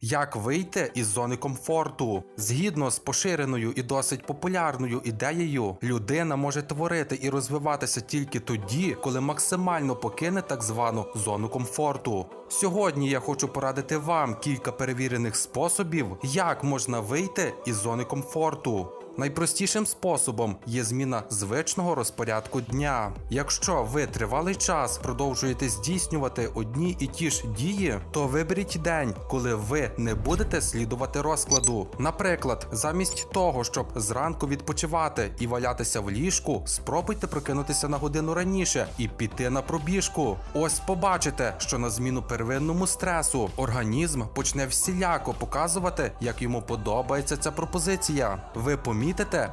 Як вийти із зони комфорту? Згідно з поширеною і досить популярною ідеєю, людина може творити і розвиватися тільки тоді, коли максимально покине так звану зону комфорту. Сьогодні я хочу порадити вам кілька перевірених способів, як можна вийти із зони комфорту. Найпростішим способом є зміна звичного розпорядку дня. Якщо ви тривалий час продовжуєте здійснювати одні і ті ж дії, то виберіть день, коли ви не будете слідувати розкладу. Наприклад, замість того, щоб зранку відпочивати і валятися в ліжку, спробуйте прокинутися на годину раніше і піти на пробіжку. Ось побачите, що на зміну первинному стресу організм почне всіляко показувати, як йому подобається ця пропозиція. Ви помітите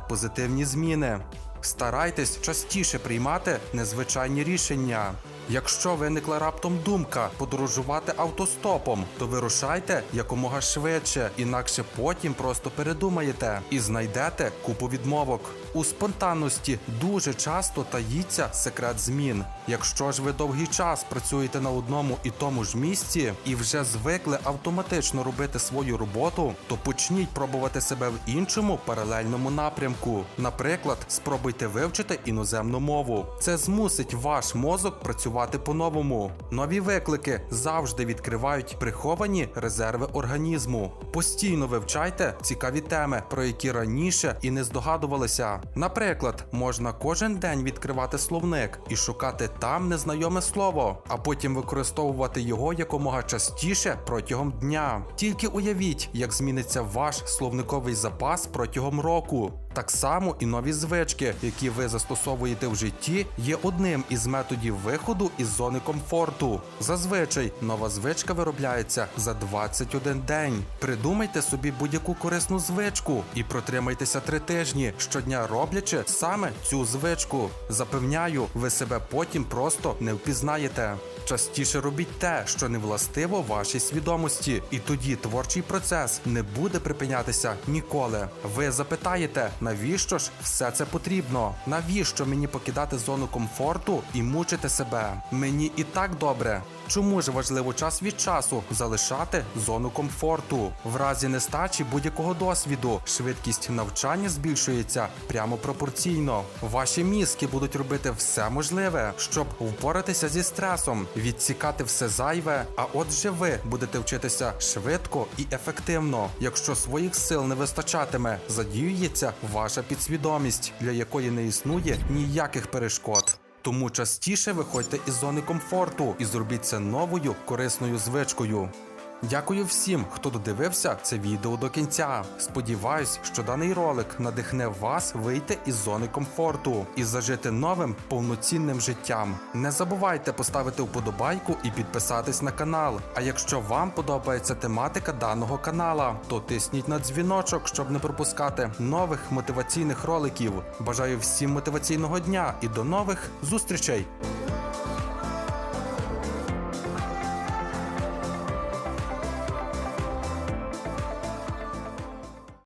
позитивні зміни. Старайтесь частіше приймати незвичайні рішення. Якщо виникла раптом думка подорожувати автостопом, то вирушайте якомога швидше, інакше потім просто передумаєте і знайдете купу відмовок. У спонтанності дуже часто таїться секрет змін. Якщо ж ви довгий час працюєте на одному і тому ж місці і вже звикли автоматично робити свою роботу, то почніть пробувати себе в іншому паралельному напрямку. Наприклад, спробуйте вивчити іноземну мову. Це змусить ваш мозок працювати по-новому. Нові виклики завжди відкривають приховані резерви організму. Постійно вивчайте цікаві теми, про які раніше і не здогадувалися. Наприклад, можна кожен день відкривати словник і шукати там незнайоме слово, а потім використовувати його якомога частіше протягом дня. Тільки уявіть, як зміниться ваш словниковий запас протягом року. Так само і нові звички, які ви застосовуєте в житті, є одним із методів виходу із зони комфорту. Зазвичай нова звичка виробляється за 21 день. Придумайте собі будь-яку корисну звичку і протримайтеся три тижні, щодня роблячи саме цю звичку. Запевняю, ви себе потім просто не впізнаєте. Частіше робіть те, що не властиво вашій свідомості, і тоді творчий процес не буде припинятися ніколи. Ви запитаєте, навіщо ж все це потрібно? Навіщо мені покидати зону комфорту і мучити себе? Мені і так добре. Чому ж важливо час від часу залишати зону комфорту? В разі нестачі будь-якого досвіду швидкість навчання збільшується прямо пропорційно. Ваші мізки будуть робити все можливе, щоб впоратися зі стресом, відсікати все зайве. А отже, ви будете вчитися швидко і ефективно. Якщо своїх сил не вистачатиме, задіюється ваша підсвідомість, для якої не існує ніяких перешкод. Тому частіше виходьте із зони комфорту і зробіть це новою корисною звичкою. Дякую всім, хто додивився це відео до кінця. Сподіваюсь, що даний ролик надихне вас вийти із зони комфорту і зажити новим повноцінним життям. Не забувайте поставити вподобайку і підписатись на канал. А якщо вам подобається тематика даного канала, то тисніть на дзвіночок, щоб не пропускати нових мотиваційних роликів. Бажаю всім мотиваційного дня і до нових зустрічей!